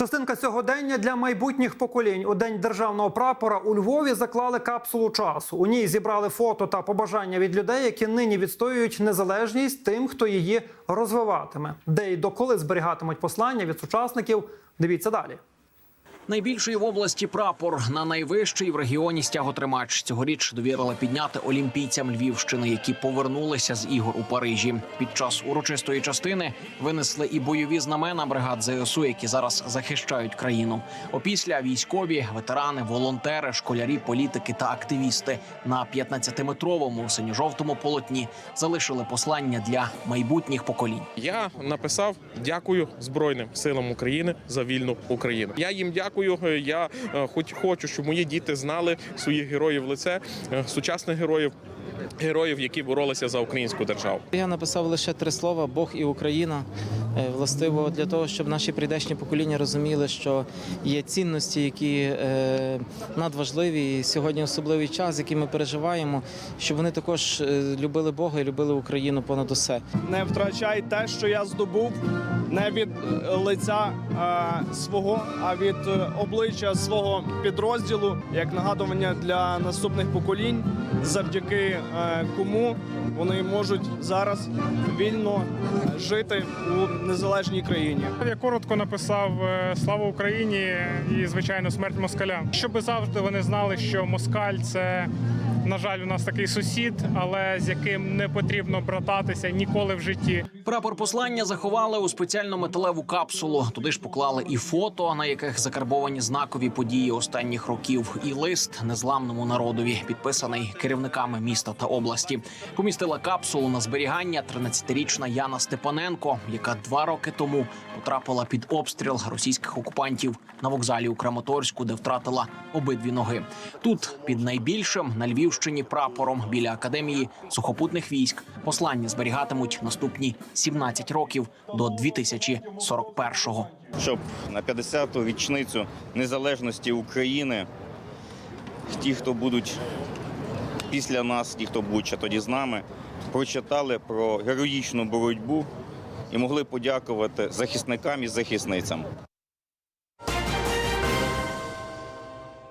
Частинка сьогодення для майбутніх поколінь у день державного прапора у Львові заклали капсулу часу. У ній зібрали фото та побажання від людей, які нині відстоюють незалежність тим, хто її розвиватиме. Де й доколи зберігатимуть послання від сучасників. Дивіться далі. Найбільший в області прапор на найвищий в регіоні стяготримач цьогоріч довірили підняти олімпійцям Львівщини, які повернулися з ігор у Парижі. Під час урочистої частини винесли і бойові знамена бригад ЗСУ, які зараз захищають країну. Опісля військові, ветерани, волонтери, школярі, політики та активісти на 15-метровому синьо-жовтому полотні залишили послання для майбутніх поколінь. Я написав дякую Збройним силам України за вільну Україну. Я їм дякую. Я е, хоч хочу, щоб мої діти знали своїх героїв лице, е, сучасних героїв, героїв, які боролися за українську державу. Я написав лише три слова Бог і Україна. Е, Властиво для того, щоб наші прийдешні покоління розуміли, що є цінності, які е, надважливі і сьогодні особливий час, який ми переживаємо, щоб вони також е, любили Бога і любили Україну понад усе. не втрачай те, що я здобув, не від лиця е, свого, а від обличчя свого підрозділу, як нагадування для наступних поколінь, завдяки е, кому вони можуть зараз вільно жити у незалежній країні. Я коротко написав е, Слава Україні і звичайно смерть москалям. Щоб завжди вони знали, що москаль це на жаль, у нас такий сусід, але з яким не потрібно брататися ніколи в житті. Прапор послання заховали у спеціальну металеву капсулу. Туди ж поклали і фото, на яких закарбовані знакові події останніх років, і лист незламному народові, підписаний керівниками міста та області. Помістила капсулу на зберігання 13-річна Яна Степаненко, яка два роки тому потрапила під обстріл російських окупантів на вокзалі у Краматорську, де втратила обидві ноги. Тут під найбільшим на Львівщині прапором біля академії сухопутних військ послання зберігатимуть наступні 17 років до 2041-го. щоб на 50-ту річницю незалежності України ті, хто будуть після нас, ті, хто будуть ще тоді з нами, прочитали про героїчну боротьбу і могли подякувати захисникам і захисницям.